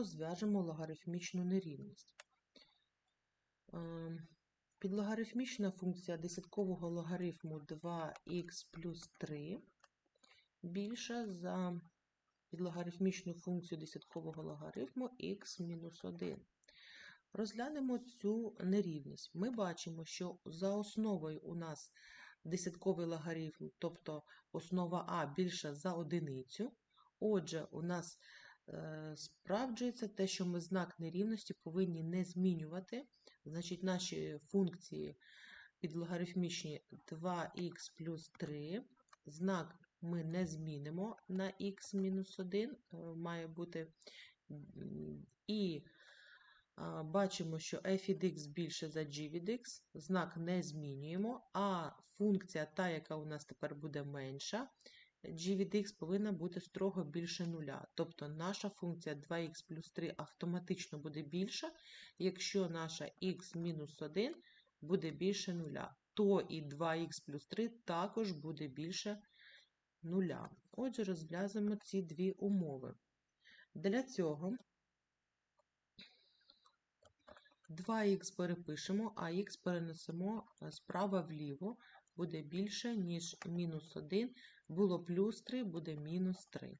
розв'яжемо логарифмічну нерівність. Ем, Підлогарифмічна функція десяткового логарифму 2х плюс 3 більша за підлогарифмічну функцію десяткового логарифму х мінус 1. Розглянемо цю нерівність. Ми бачимо, що за основою у нас десятковий логарифм, тобто основа а більша за одиницю. Отже, у нас справджується те, що ми знак нерівності повинні не змінювати. Значить, наші функції підлогарифмічні 2х плюс 3. Знак ми не змінимо на х мінус 1, е, має бути. І бачимо, що f від x більше за g від x, знак не змінюємо, а функція та, яка у нас тепер буде менша, g від x повинна бути строго більше нуля. Тобто наша функція 2х плюс 3 автоматично буде більша, якщо наша х мінус 1 буде більше нуля, то і 2х плюс 3 також буде більше нуля. Отже, розв'язуємо ці дві умови. Для цього 2х перепишемо, а х перенесемо е, справа вліво, буде більше, ніж мінус 1, було плюс 3, буде мінус 3.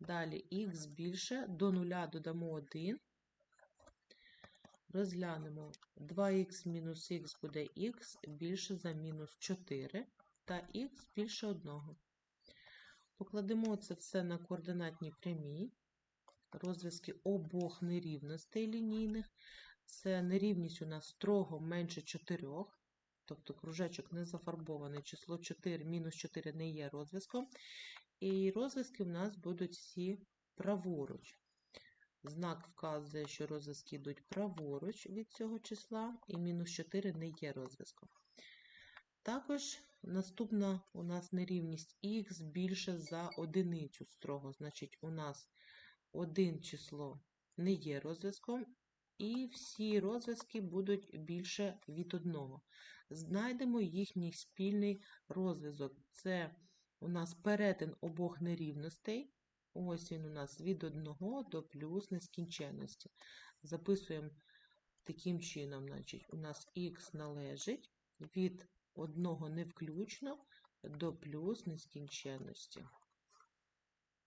Далі х більше, до нуля додамо 1. Розглянемо 2х мінус х буде х більше за мінус 4, та х більше 1. Покладемо це все на координатні прямі, розв'язки обох нерівностей лінійних. Це нерівність у нас строго менше 4, тобто кружечок не зафарбований, число 4, мінус 4 не є розв'язком. І розв'язки в нас будуть всі праворуч. Знак вказує, що розв'язки йдуть праворуч від цього числа, і мінус 4 не є розв'язком. Також наступна у нас нерівність х більше за одиницю строго. Значить, у нас один число не є розв'язком, і всі розв'язки будуть більше від одного. Знайдемо їхній спільний розв'язок. Це у нас перетин обох нерівностей. Ось він у нас від 1 до плюс нескінченності. Записуємо таким чином, значить, у нас х належить від одного не включно до плюс нескінченності.